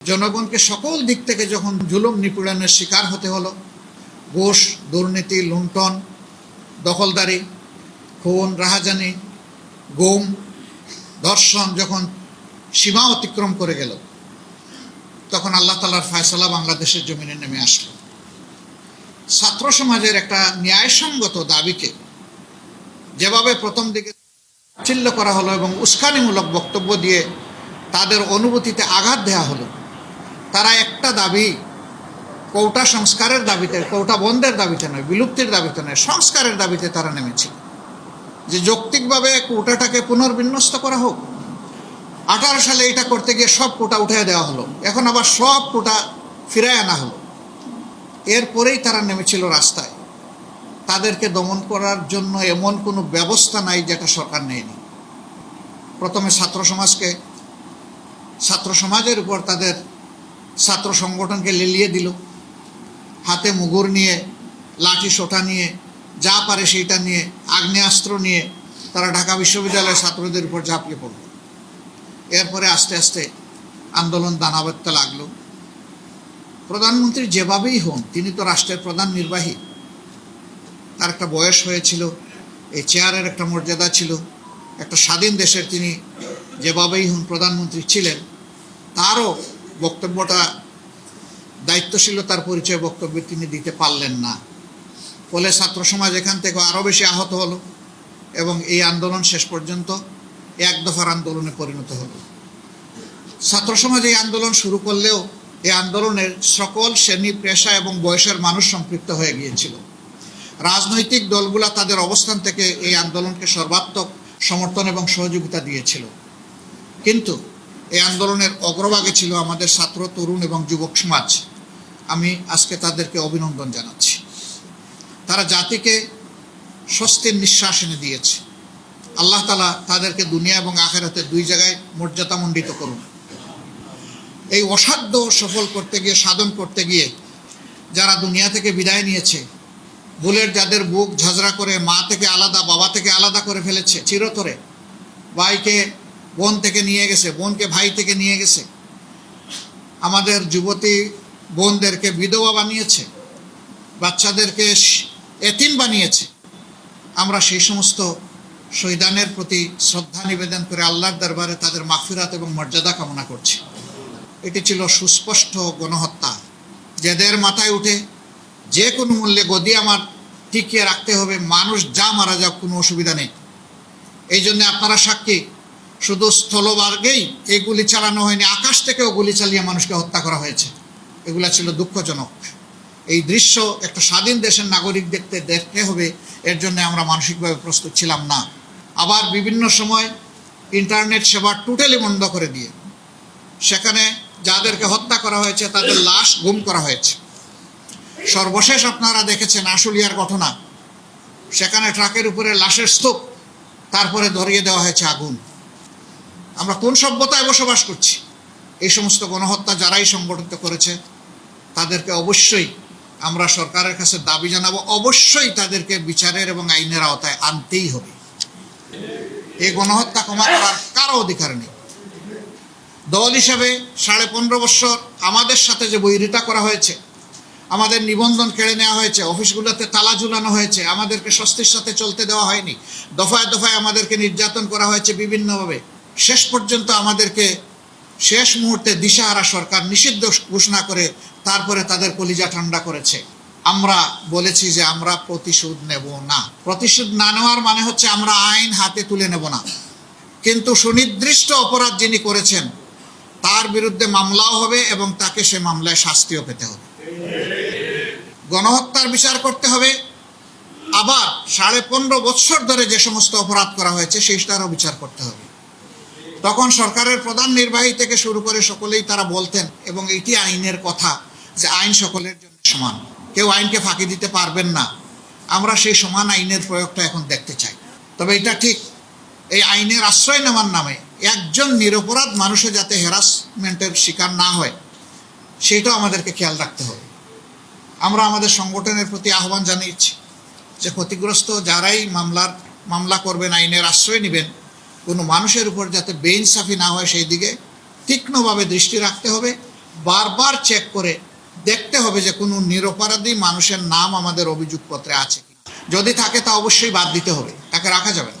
জনগণকে সকল দিক থেকে যখন জুলুম নিপীড়নের শিকার হতে হলো ঘোষ দুর্নীতি, লুণ্ঠন, দখলদারি, খুন, রাহাজানি, গুম, ধর্ষণ যখন সীমা অতিক্রম করে গেল, তখন আল্লাহ তালার ফয়সলা বাংলাদেশের জমিনে নেমে আসলো। ছাত্র সমাজের একটা ন্যায়সঙ্গত দাবিকে যেভাবে প্রথম দিকে চিল্ল করা হলো এবং উস্কানিমূলক বক্তব্য দিয়ে তাদের অনুভূতিতে আঘাত দেওয়া হলো তারা একটা দাবি, কৌটা সংস্কারের দাবিতে, কৌটা বন্ধের দাবিতে নয়, বিলুপ্তির দাবিতে নয়, সংস্কারের দাবিতে তারা নেমেছিল যে যৌক্তিকভাবে কোটাটাকে পুনর্বিন্যস্ত করা হোক, আঠারো সালে এটা করতে গিয়ে সব কোটা উঠে দেওয়া হলো। এখন আবার সব কোটা ফিরায় আনা হলো। এরপরেই তারা নেমেছিল রাস্তায়। তাদেরকে দমন করার জন্য এমন কোনো ব্যবস্থা নাই যেটা সরকার নেয়নি। প্রথমে ছাত্র সমাজকে, ছাত্র সমাজের উপর তাদের ছাত্র সংগঠনকে লেলিয়ে দিল। হাতে মুগুর নিয়ে, লাঠি সোটা নিয়ে, যা পারে সেইটা নিয়ে, আগ্নেয়াস্ত্র নিয়ে তারা ঢাকা বিশ্ববিদ্যালয়ের ছাত্রদের উপর ঝাঁপিয়ে পড়ল। এরপরে আস্তে আস্তে আন্দোলন দানা বাঁধতে লাগল। প্রধানমন্ত্রী যেভাবেই হন, তিনি তো রাষ্ট্রের প্রধান নির্বাহী। তার একটা বয়স হয়েছিল, এই চেয়ারের একটা মর্যাদা ছিল। একটা স্বাধীন দেশের তিনি যেভাবেই হন প্রধানমন্ত্রী ছিলেন, তারও বক্তব্যটা দায়িত্বশীলতার পরিচয় বক্তব্য তিনি দিতে পারলেন না। ফলে ছাত্র সমাজ এখান থেকে আরও বেশি আহত হলো এবং এই আন্দোলন শেষ পর্যন্ত এক দফার আন্দোলনে পরিণত হলো। ছাত্র সমাজ এই আন্দোলন শুরু করলেও এই আন্দোলনের সকল শ্রেণি, পেশা এবং বয়সের মানুষ সম্পৃক্ত হয়ে গিয়েছিল। রাজনৈতিক দলগুলা তাদের অবস্থান থেকে এই আন্দোলনকে সর্বাত্মক সমর্থন এবং সহযোগিতা দিয়েছিল। কিন্তু এই আন্দোলনের অগ্রভাগে ছিল আমাদের ছাত্র, তরুণ এবং যুবক সমাজ। আমি আজকে তাদেরকে অভিনন্দন জানাচ্ছি। তারা জাতিকে স্বস্তির নিঃশ্বাস এনে দিয়েছে। আল্লাহ তালা তাদেরকে দুনিয়া এবং আখেরাতে দুই জায়গায় মর্যাদামণ্ডিত করুন। এই অসাধ্য সফল করতে গিয়ে, সাধন করতে গিয়ে যারা দুনিয়া থেকে বিদায় নিয়েছে, ভুলের যাদের বুক ঝাঁঝরা করে, মা থেকে আলাদা, বাবা থেকে আলাদা করে ফেলেছে, চিরতরে ভাইকে বোন থেকে নিয়ে গেছে, বোনকে ভাই থেকে নিয়ে গেছে। আমাদের যুবতী বোনদেরকে বিধবা বানিয়েছে, বাচ্চাদেরকে এতিম বানিয়েছে। আমরা সেই সমস্ত শহীদানের প্রতি শ্রদ্ধা নিবেদন করে আল্লাহর দরবারে তাদের মাফিরাত এবং মর্যাদা কামনা করছি। এটি ছিল সুস্পষ্ট গণহত্যা। যাদের মাথায় উঠে যে কোনো মূল্যে গদি আমার টিকিয়ে রাখতে হবে, মানুষ যা মারা যাক কোনো অসুবিধা নেই। এই জন্য আপনারা সাক্ষী শুধু স্থলমার্গেই এই গুলি চালানো হয়নি। আকাশ থেকেও গুলি চালিয়ে মানুষকে হত্যা করা হয়েছে। এগুলা ছিল দুঃখজনক। এই দৃশ্য একটা স্বাধীন দেশের নাগরিক দেখতে দেখতে হবে, এর জন্য আমরা মানসিকভাবে প্রস্তুত ছিলাম না। আবার বিভিন্ন সময় ইন্টারনেট সেবা টোটালি বন্ধ করে দিয়ে, সেখানে যাদেরকে হত্যা করা হয়েছে, তাদের লাশ গুম করা হয়েছে। সর্বশেষ আপনারা দেখেছেন আশুলিয়ার ঘটনা। সেখানে ট্রাকের উপরে লাশের স্তূপ, তারপরে ধরিয়ে দেওয়া হয়েছে আগুন। আমরা কোন সভ্যতায় বসবাস করছি? এই সমস্ত গণহত্যা যারাই সংগঠিত করেছে, তাদেরকে অবশ্যই আমরা সরকারের কাছে দাবি জানাব, অবশ্যই তাদেরকে বিচারের এবং আইনের আওতায় আনতেই হবে। এই গণহত্যা ক্ষমা করার কারও অধিকার নেই। দল হিসাবে সাড়ে পনেরো বছর আমাদের সাথে যে বৈরিতা করা হয়েছে, আমাদের নিবন্ধন কেড়ে নেওয়া হয়েছে, অফিসগুলোতে তালা ঝুলানো হয়েছে, আমাদেরকে স্বস্তির সাথে চলতে দেওয়া হয়নি, দফায় দফায় আমাদেরকে নির্যাতন করা হয়েছে বিভিন্নভাবে। শেষ পর্যন্ত আমাদেরকে শেষ মুহূর্তে দিশাহারা সরকার নিষিদ্ধ ঘোষণা করে তারপরে তাদের কলিজা ঠান্ডা করেছে। আমরা বলেছি যে আমরা প্রতিশোধ নেব না। প্রতিশোধ না নেওয়ার মানে হচ্ছে আমরা আইন হাতে তুলে নেব না। কিন্তু সুনির্দিষ্ট অপরাধ যিনি করেছেন, তার বিরুদ্ধে মামলাও হবে এবং তাকে সে মামলায় শাস্তিও পেতে হবে। গণহত্যার বিচার করতে হবে। আবার সাড়ে পনেরো বৎসর ধরে যে সমস্ত অপরাধ করা হয়েছে সেইটারও বিচার করতে হবে। তখন সরকারের প্রধান নির্বাহী থেকে শুরু করে সকলেই তারা বলতেন, এবং এটি আইনের কথা যে আইন সকলের জন্য সমান। কেউ আইনকে ফাঁকি দিতে পারবেন না। আমরা সেই সমান আইনের প্রয়োগটা এখন দেখতে চাই। তবে এটা ঠিক, এই আইনের আশ্রয় নেওয়ার নামে একজন নিরপরাধ মানুষও যাতে হ্যারাসমেন্টের শিকার না হয়, সেটাও আমাদেরকে খেয়াল রাখতে হবে। আমরা আমাদের সংগঠনের প্রতি আহ্বান জানিয়েছি যে ক্ষতিগ্রস্ত যারাই মামলার, মামলা করবেন, আইনের আশ্রয় নেবেন কোনো মানুষের উপর যাতে বেইনসাফি না হয় সেই দিকে তীক্ষ্ণভাবে দৃষ্টি রাখতে হবে, বারবার চেক করে দেখতে হবে যে কোনো নিরপরাধী মানুষের নাম আমাদের অভিযোগপত্রে আছে যদি থাকে তা অবশ্যই বাদ দিতে হবে, তাকে রাখা যাবে না।